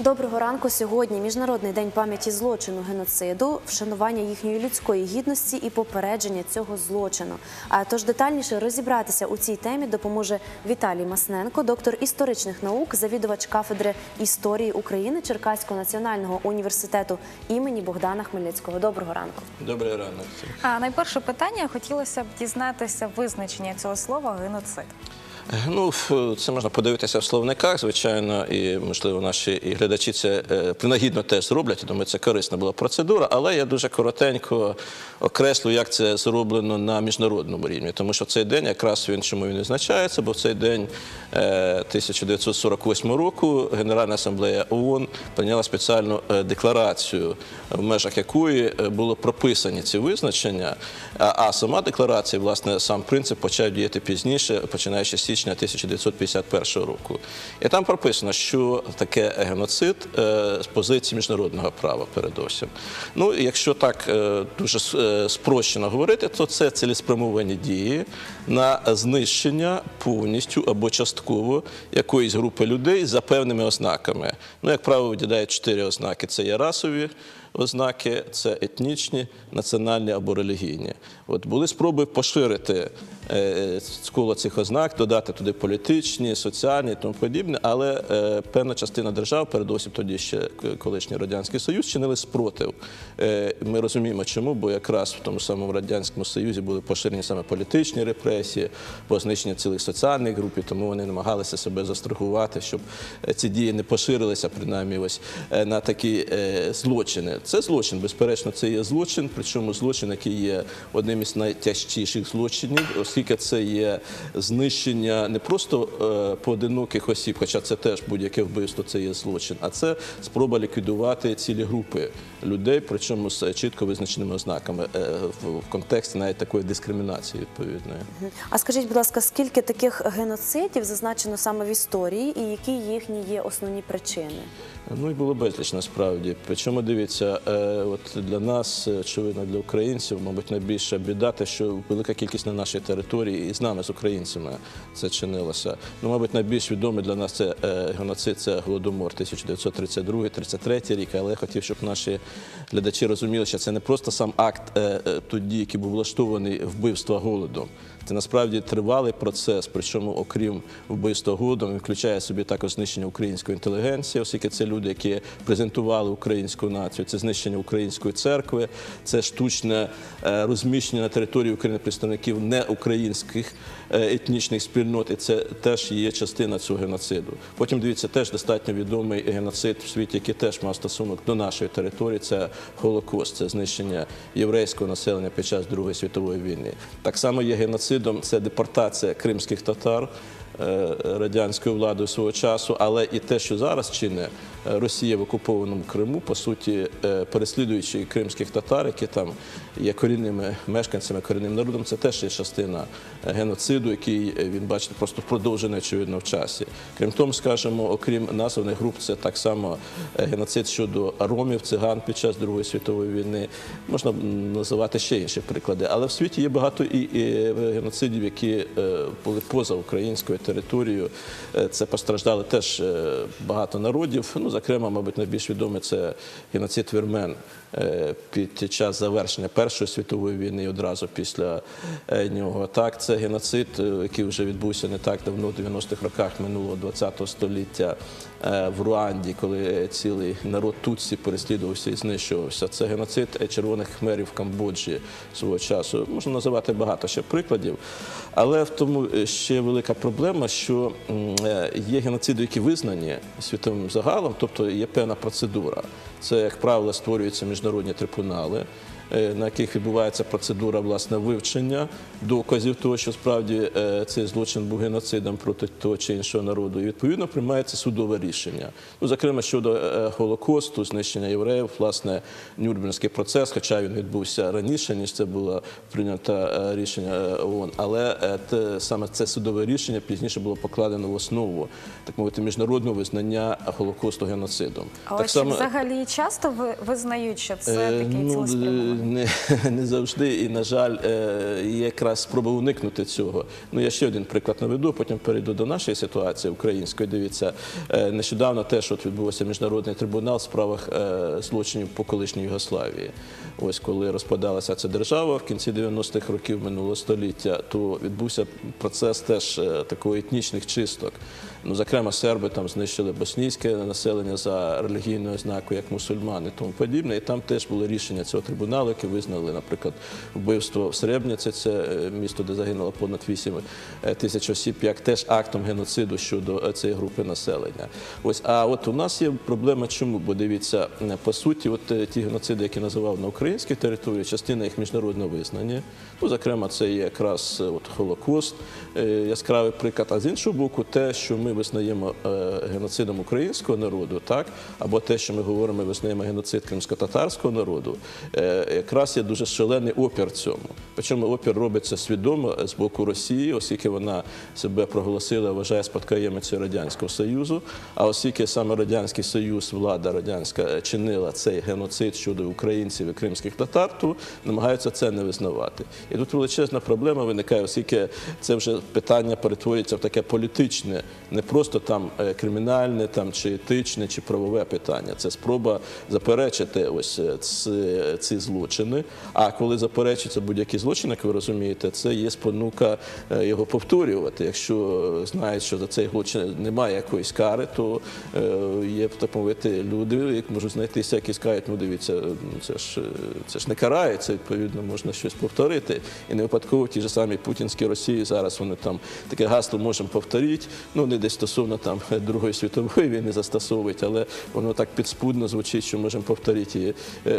Доброго ранку. Сьогодні міжнародний день пам'яті злочину геноциду, вшанування їхньої людської гідності і попередження цього злочину. А тож детальніше розібратися у цій темі допоможе Віталій Масненко, доктор історичних наук, завідувач кафедри історії України Черкаського національного університету імені Богдана Хмельницького. Доброго ранку. Добрий ранок. А найперше питання хотілося б дізнатися визначення цього слова геноцид. Ну, це можна подивитися в словниках, звичайно, і можливо наші і глядачі це е, принагідно теж зроблять. Думаю, це корисна була процедура, але я дуже коротенько окреслю, як це зроблено на міжнародному рівні, тому що цей день якраз він чому він відзначається, бо в цей день е, 1948 року Генеральна асамблея ООН прийняла спеціальну е, декларацію, в межах якої е, було прописані ці визначення. А сама декларація, власне, сам принцип почав діяти пізніше, починаючи з січня 1951 року. І там прописано, що таке геноцид е, з позиції міжнародного права, передовсім. Ну, якщо так е, дуже е, спрощено говорити, то це цілеспрямовані дії на знищення повністю або частково якоїсь групи людей за певними ознаками. Ну, як правило, виділяють чотири ознаки: це є расові ознаки, це етнічні, національні або релігійні. От були спроби поширити е, коло цих ознак, додати туди політичні, соціальні і тому подібне, але е, певна частина держав, передусім тоді ще колишній радянський союз, чинили спротив. Е, ми розуміємо, чому, бо якраз в тому самому радянському союзі були поширені саме політичні репресії, по знищенню цілих соціальних груп, і тому вони намагалися себе застрахувати, щоб е, ці дії не поширилися, принаймні ось е, на такі е, злочини. Це злочин, безперечно, це є злочин, причому злочин, який є одним із найтяжчіших злочинів, оскільки це є знищення не просто е, поодиноких осіб, хоча це теж будь-яке вбивство, це є злочин, а це спроба ліквідувати цілі групи людей, причому з чітко визначеними ознаками е, в, контексті навіть такої дискримінації відповідної. А скажіть, будь ласка, скільки таких геноцидів зазначено саме в історії, і які їхні є основні причини? Ну і було безліч насправді. Причому дивіться, е, от для нас, е, очевидно, для українців, мабуть, найбільша біда, те, що велика кількість на нашій території і з нами, з українцями, це чинилося. Ну, мабуть, найбільш відомий для нас це е, геноцид, це голодомор 1932-33 рік. Але я хотів, щоб наші глядачі розуміли, що це не просто сам акт е, е, тоді, який був влаштований вбивства голодом. Це насправді тривалий процес, причому, окрім вбивства голодом, включає собі також знищення української інтелігенції, оскільки це люди, які презентували українську націю, це знищення української церкви, це штучне розміщення на території України представників неукраїнських е, етнічних спільнот, і це теж є частина цього геноциду. Потім дивіться, теж достатньо відомий геноцид в світі, який теж мав стосунок до нашої території. Це Голокост, це знищення єврейського населення під час Другої світової війни. Так само є геноцидом, це депортація кримських татар. е, Радянською владою свого часу, але і те, що зараз чине Росія в окупованому Криму, по суті, е, переслідуючи кримських татар, які там є корінними мешканцями, корінним народом, це теж є частина е, геноциду, який е, він бачите, просто продовжений очевидно в часі. Крім того, скажімо, окрім названих груп, це так само е, геноцид щодо ромів, циган під час Другої світової війни. Можна називати ще інші приклади. Але в світі є багато і, геноцидів, які були поза українською територією. Це постраждали теж багато народів. Ну, зокрема, мабуть, найбільш відомий це геноцид вірмен під час завершення Першої світової війни одразу після е, нього. Так, це геноцид, е, який вже відбувся не так давно, в 90-х роках минулого ХХ століття е, в Руанді, коли цілий народ Тутсі переслідувався і знищувався. Це геноцид е, червоних хмерів в Камбоджі свого часу. Можна називати багато ще прикладів, але в тому е, ще велика проблема, що е, є геноциди, які визнані світовим загалом, тобто є певна процедура. Це, як правило, створюються міжнародні трибунали. Е, На яких відбувається процедура власне вивчення доказів того, що справді е, цей злочин був геноцидом проти того чи іншого народу, і відповідно приймається судове рішення. Ну, зокрема, щодо е, Холокосту, знищення євреїв, власне, Нюрнберзький процес, хоча він відбувся раніше, ніж це було прийнято рішення ООН, але те, саме це судове рішення пізніше було покладено в основу так мовити міжнародного визнання Голокосту геноцидом. А так ось взагалі часто ви визнають, що це такий ну, цілеспрямований? Не, не завжди і, на жаль, е, якраз спроба уникнути цього. Ну, я ще один приклад наведу, потім перейду до нашої ситуації української. Дивіться, е, нещодавно теж от відбувся міжнародний трибунал в справах е, злочинів по колишній Югославії. Ось коли розпадалася ця держава в кінці 90-х років минулого століття, то відбувся процес теж такої етнічних чисток. Ну, зокрема, серби там знищили боснійське населення за релігійною ознакою, як мусульмани, і тому подібне. І там теж було рішення цього трибуналу, яке визнали, наприклад, вбивство в Сребниці, це е, місто, де загинуло понад 8 тисяч осіб, як теж актом геноциду щодо е, цієї групи населення. Ось, а от у нас є проблема, чому? Бо дивіться, е, по суті, от е, ті геноциди, які називав на українській території, частина їх міжнародно визнані. Ну, зокрема, це є якраз е, от Холокост, е, яскравий приклад. А з іншого боку, те, що ми визнаємо е, геноцидом українського народу, так або те, що ми говоримо, ми визнаємо геноцид кримсько-татарського народу, е, якраз є дуже шалений опір цьому. Причому опір робиться свідомо з боку Росії, оскільки вона себе проголосила, вважає спадкоємицею радянського союзу. А оскільки саме радянський союз, влада радянська е, чинила цей геноцид щодо українців і кримських татар, то намагаються це не визнавати. І тут величезна проблема виникає, оскільки це вже питання перетворюється в таке політичне, не просто там е, кримінальне, там чи етичне, чи правове питання. Це спроба заперечити ось е, ці, ці злочини. А коли заперечується будь-який злочин, як ви розумієте, це є спонука е, його повторювати. Якщо знають, що за цей злочин немає якоїсь кари, то є так мовити люди, які можуть знайтися, які скажуть, ну дивіться, ну, це ж це ж не карається, відповідно, можна щось повторити. І не випадково ті ж самі путінські Росії зараз вони там таке гасло можемо повторити. Ну не десь стосовно там Другої світової війни застосовують, але воно так підспудно звучить, що можемо повторити е,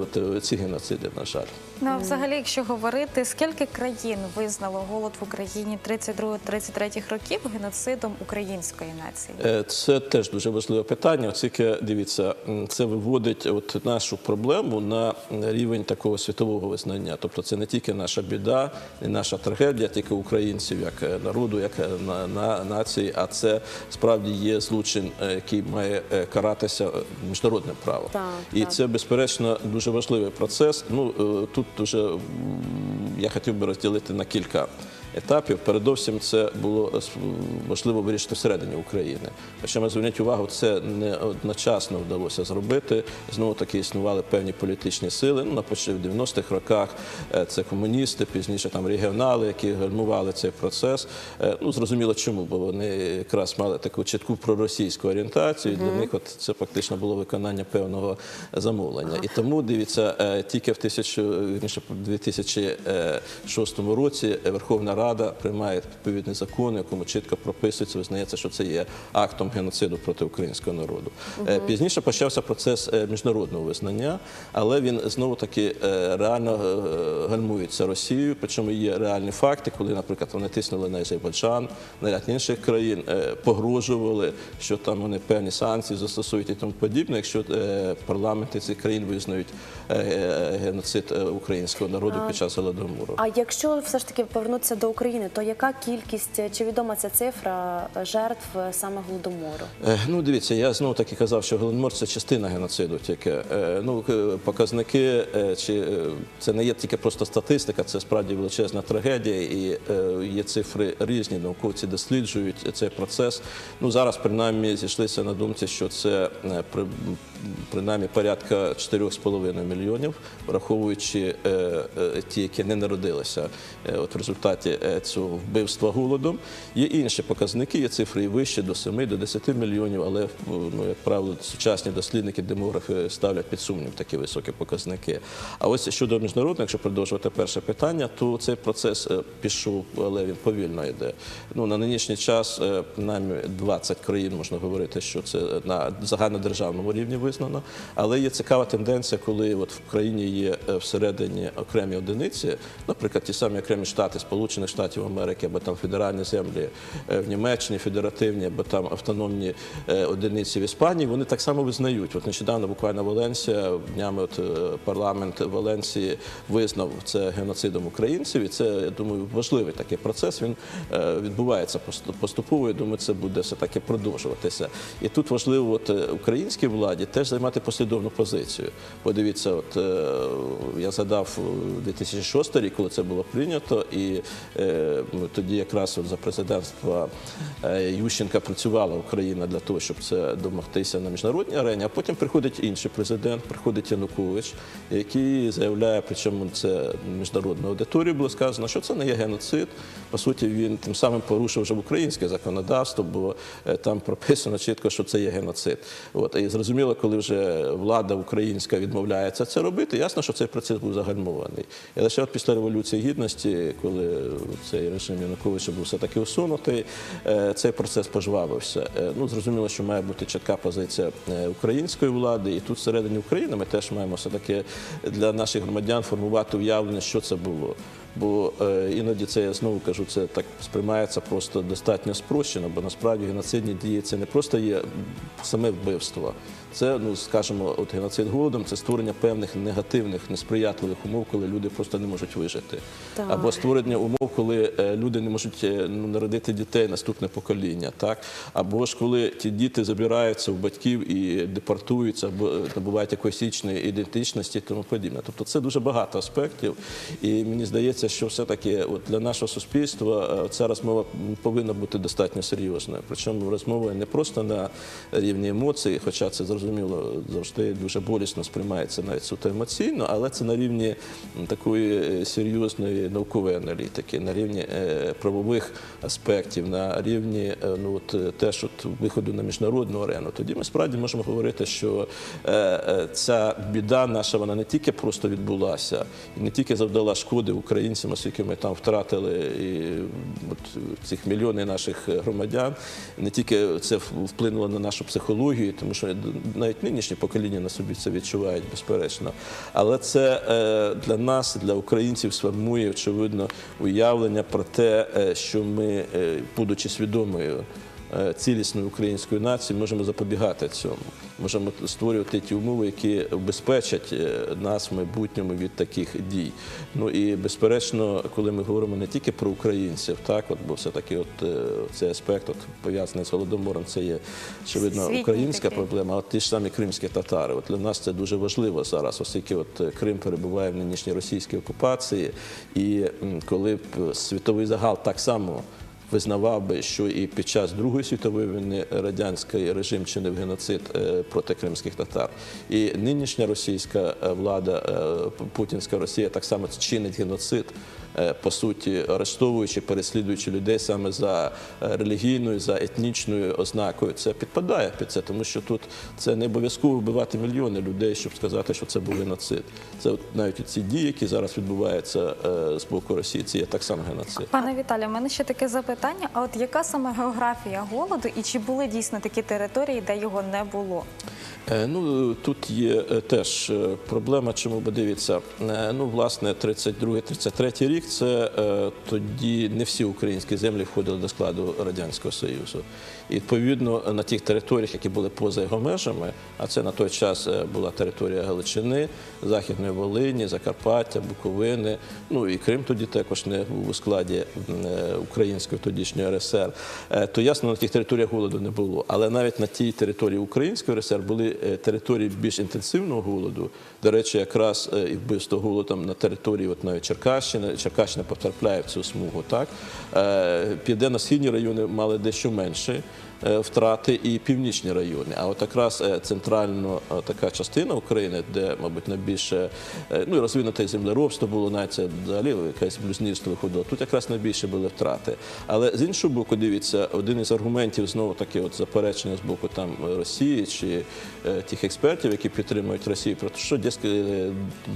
от, е, ці геноциди, на жаль. Ну, а взагалі, якщо говорити, скільки країн визнало голод в Україні 32-33 років геноцидом української нації? Е, Це теж дуже важливе питання, оскільки дивіться, це виводить от нашу проблему на рівень такого світового визнання. Тобто це не тільки наша біда, не наша трагедія, тільки українців як народу, як на, на нації, а це справді є злочин, е, який має е, каратися е, міжнародним правом. Так, І так. це безперечно дуже важливий процес. Ну тут вже я хотів би розділити на кілька етапів. Передовсім це було важливо вирішити всередині України. Причому зверніть увагу, це не одночасно вдалося зробити. Знову таки існували певні політичні сили. Ну, на в 90-х роках е, це комуністи, пізніше там регіонали, які гальмували цей процес. Е, Ну зрозуміло, чому, бо вони якраз мали таку чітку проросійську орієнтацію. і Для них от це фактично було виконання певного замовлення. І тому дивіться, е, тільки в 1000, вірніше, в 2006 році Верховна Рада приймає відповідний закон, якому чітко прописується, визнається, що це є актом геноциду проти українського народу. Е, Пізніше почався процес е, міжнародного визнання, але він знову таки е, реально гальмується Росією. Причому є реальні факти, коли, наприклад, вони тиснули на Азербайджан, на ряд інших країн, погрожували, що там вони певні санкції застосують і тому подібне, якщо парламенти цих країн визнають геноцид українського народу під час голодомору. А якщо все ж таки повернутися до України, то яка кількість чи відома ця цифра жертв е, саме голодомору? Е, Ну, дивіться, я знову таки казав, що голодомор це частина геноциду. Тільки Е, ну е, показники, е, чи е, це не є тільки просто статистика, це справді величезна трагедія, і е, є цифри різні. Науковці досліджують цей процес. Ну зараз принаймні зійшлися на думці, що це е, при принаймні порядка 4,5 мільйонів, враховуючи е, е, ті, які не народилися е, в результаті цього вбивства голодом. Є інші показники, є цифри і вищі до 7, до 10 мільйонів, але ну, як правило, сучасні дослідники, демографи ставлять під сумнів такі високі показники. А ось щодо міжнародного, якщо продовжувати перше питання, то цей процес пішов, але він повільно йде. Ну на нинішній час принаймні 20 країн можна говорити, що це на загальнодержавному рівні визнано. Але є цікава тенденція, коли от в країні є е, всередині окремі одиниці, наприклад, ті самі окремі штати Сполучених Штатів Америки, або там федеральні землі е, в Німеччині, федеративні, або там автономні е, одиниці в Іспанії, вони так само визнають. От нещодавно буквально Валенсія днями от парламент Валенсії визнав це геноцидом українців, і це я думаю важливий такий процес. Він відбувається поступово. Я думаю, це буде все таки продовжуватися. І тут важливо, от українській владі теж займати послідовну позицію. Подивіться, от е, я згадав е, 2006 рік, коли це було прийнято, і е, тоді якраз от за президентства е, Ющенка працювала Україна для того, щоб це домогтися на міжнародній арені. А потім приходить інший президент, приходить Янукович, який заявляє, причому це міжнародною аудиторією було сказано, що це не є геноцид. По суті, він тим самим порушив вже українське законодавство, бо е, там прописано чітко, що це є геноцид. От і зрозуміло, коли вже влада українська відмовляється це робити, ясно, що цей процес був загальмований. І лише от після революції гідності, коли цей режим Януковича був все таки усунутий, е, цей процес пожвавився. Е, Ну зрозуміло, що має бути чітка позиція е, української влади, і тут всередині України ми теж маємо все таки для наших громадян формувати уявлення, що це було. Бо е, іноді це я знову кажу, це так сприймається просто достатньо спрощено, бо насправді геноцидні дії це не просто є саме вбивство. Це, ну скажімо, от геноцид голодом це створення певних негативних, несприятливих умов, коли люди просто не можуть вижити. Так. Або створення умов, коли е, люди не можуть е, ну, народити дітей наступне покоління, так або ж коли ті діти забираються у батьків і депортуються, або набувають якоїсь ічної ідентичності і тому подібне. Тобто це дуже багато аспектів, і мені здається, що все-таки для нашого суспільства е, ця розмова повинна бути достатньо серйозною. Причому розмова не просто на рівні емоцій, хоча це зрозуміло завжди дуже болісно сприймається навіть суто емоційно, але це на рівні такої е, серйозної наукової аналітики, на рівні е, правових аспектів, на рівні ну от теж виходу на міжнародну арену. Тоді ми справді можемо говорити, що ця біда наша вона не тільки просто відбулася, і не тільки завдала шкоди українцям, оскільки ми там втратили і от цих мільйони наших громадян, не тільки це вплинуло на нашу психологію, тому що навіть нинішні покоління на собі це відчувають безперечно. Але це е, для нас, для українців, сформує очевидно уявлення про те, е, що ми, е, будучи свідомою е, цілісної української нації, можемо запобігати цьому. Можемо створювати ті умови, які убезпечать е, нас в майбутньому від таких дій. Ну і безперечно, коли ми говоримо не тільки про українців, так от бо все таки, от е, цей аспект, от пов'язаний з голодомором, це є очевидно українська такий. проблема. А от ті ж самі кримські татари. От для нас це дуже важливо зараз, оскільки от е, Крим перебуває в нинішній російській окупації, і коли б світовий загал так само. Визнавав би, що і під час Другої світової війни радянський режим чинив геноцид е, проти кримських татар, і нинішня російська е, влада, е, путінська Росія так само чинить геноцид, по суті, арештовуючи, переслідуючи людей саме за е, релігійною, за етнічною ознакою. Це підпадає під це, тому що тут це не обов'язково вбивати мільйони людей, щоб сказати, що це був геноцид. Це навіть ці дії, які зараз відбуваються е, з боку Росії, це є так само геноцид. Пане Віталію, у мене ще таке запитання. А от яка саме географія голоду, і чи були дійсно такі території, де його не було? Е, Ну тут є е, теж е, проблема, чому бо дивіться. Ну, власне, 32-33 рік це тоді не всі українські землі входили до складу радянського союзу. І відповідно на тих територіях, які були поза його межами, а це на той час була територія Галичини, Західної Волині, Закарпаття, Буковини. Ну і Крим тоді також не був у складі української тодішньої РСР. То ясно, на тих територіях голоду не було. Але навіть на тій території Української РСР були е, території більш інтенсивного голоду. До речі, якраз е, і вбивство голодом на території, от навіть Черкащини, Черкащина потрапляє в цю смугу. Так Е, південно-східні райони мали дещо менше. Е, Втрати і північні райони. А от якраз е, центрально е, така частина України, де, мабуть, найбільше ну, і розвинуте землеробство було, навіть це взагалі якесь блюзнірство виходило. Тут якраз найбільше були втрати. Але з іншого боку, дивіться, один із аргументів знову таки от заперечення з боку там Росії чи тих експертів, які підтримують Росію, про те, що десь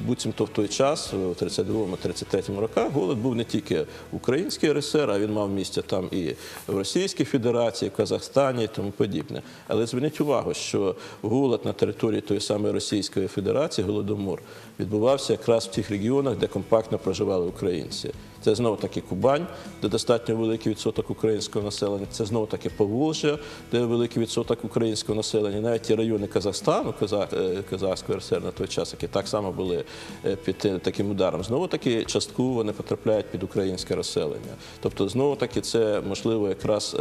буцімто в той час, у 32-33 роках, голод був не тільки в Українській РСР, а він мав місце там і в Російській Федерації, в Казахстані і тому подібне. Але зверніть увагу, що голод на території тої самої Російської Федерації, голодомор, відбувався якраз в тих регіонах, де компактно проживали українці. Це знову таки Кубань, де достатньо великий відсоток українського населення. Це знову таки Поволжя, де великий відсоток українського населення. Навіть ті райони Казахстану, Казах, е, Казахської РСР на той час, які так само були е, під е, таким ударом. Знову таки частково вони потрапляють під українське розселення. Тобто, знову таки, це можливо якраз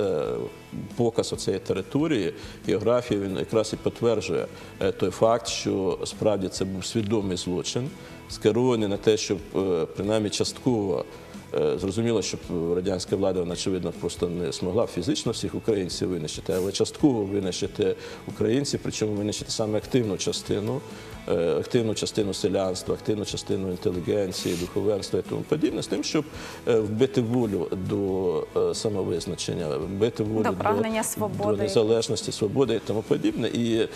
показ цієї території, географії, він якраз і підтверджує той факт, що справді це був свідомий злочин, скерований на те, щоб принаймні частково. Е, Зрозуміло, що радянська влада, очевидно, просто не змогла фізично всіх українців винищити, але частково винищити українців, причому винищити саме активну частину, активну частину селянства, активну частину інтелігенції, духовенства і тому подібне, з тим, щоб е, вбити волю до е, самовизначення, вбити волю До прагнення свободи. до незалежності, свободи і тому подібне. І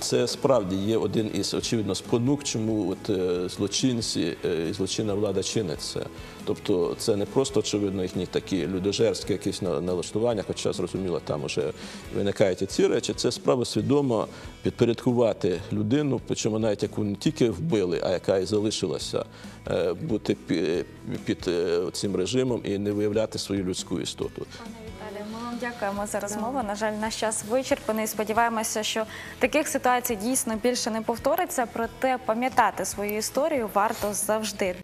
це справді є один із очевидно спонук, чому от е, злочинці е, і злочинна влада чинить це. Тобто це не просто очевидно їхні такі людожерські якісь на- налаштування, хоча зрозуміло, там уже виникають і ці речі. Це справа свідомо підпорядкувати людину, причому навіть яку не тільки вбили, а яка і залишилася е, бути пі- під е, цим режимом і не виявляти свою людську істоту. Дякуємо за розмову. На жаль, наш час вичерпаний. Сподіваємося, що таких ситуацій дійсно більше не повториться. Проте пам'ятати свою історію варто завжди.